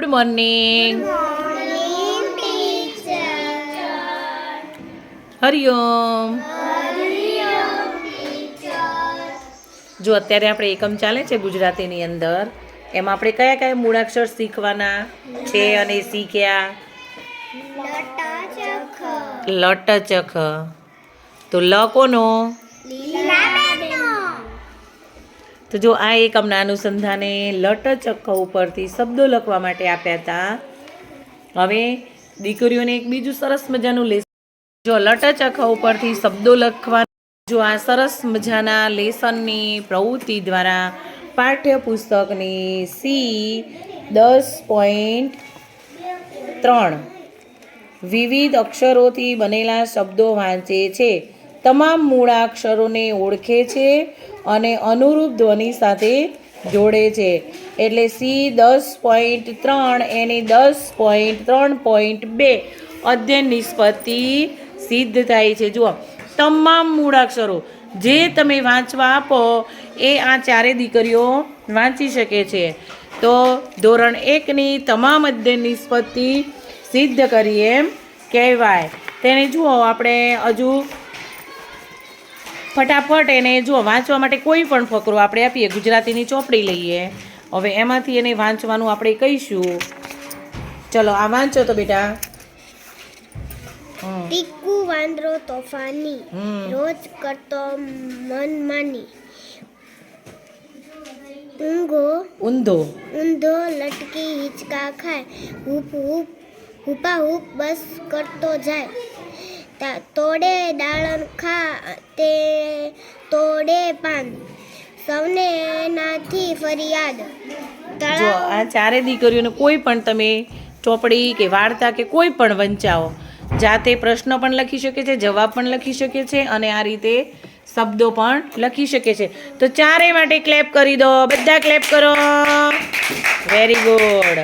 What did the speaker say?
Good morning Hariom જો અત્યારે આપણે એકમ ચાલે છે ગુજરાતીની અંદર એમાં આપણે કયા કયા મૂળાક્ષર શીખવાના છે અને શીખ્યા? લટચખ. તો લ કોનો? તો જો આ એકમના અનુસંધાને લટચખ ઉપરથી શબ્દો લખવા માટે આપ્યા હતા. હવે દીકરીઓને એક બીજું સરસ મજાનું લેસન જો લટચખ ઉપરથી શબ્દો લખવા જો આ સરસ મજાના લેસનની પ્રવૃત્તિ દ્વારા પાઠ્યપુસ્તકની સી દસ પોઈન્ટ ત્રણ વિવિધ અક્ષરોથી બનેલા શબ્દો વાંચે છે. તમામ મૂળાક્ષરોને ઓળખે છે અને અનુરૂપ ધ્વનિ સાથે જોડે છે. એટલે સી દસ પોઈન્ટ ત્રણ, એની દસ પોઈન્ટ ત્રણ પોઈન્ટ બે અધ્યયન નિષ્પત્તિ સિદ્ધ થાય છે. જુઓ, તમામ મૂળાક્ષરો જે તમે વાંચવા આપો, એ આ ચારે દીકરીઓ વાંચી શકે છે. તો ધોરણ એકની તમામ અધ્યયન નિષ્પત્તિ સિદ્ધ કરી એમ કહેવાય. તેને જુઓ, આપણે હજુ ફટાફટ એને જો વાંચવા માટે કોઈ પણ ફકરો આપણે આપીએ ગુજરાતીની ચોપડી લઈએ. હવે એમાંથી એને વાંચવાનું આપણે કહીશું. ચલો આ વાંચો તો બેટા. ટીકુ વાંદરો તોફાની રોજ કરતો મનમાની ઊંઘો ઊંધો. ઊંધો લટકી હિચકા ખાય. હુપ હુપ હુપા હુપ બસ કરતો જાય. તોડે દાળન ખા તે તોડે પાન. સૌને એનાથી ફરિયાદ. જો આ ચારે દીકરીઓને કોઈ પણ તમે ચોપડી કે વાર્તા કે કોઈ પણ વંચાવો જાતે પ્રશ્ન પણ લખી શકે છે જવાબ પણ લખી શકે છે અને આ રીતે શબ્દો પણ લખી શકે છે. તો ચારે માટે ક્લેપ કરી દો. બધા ક્લેપ કરો. Very good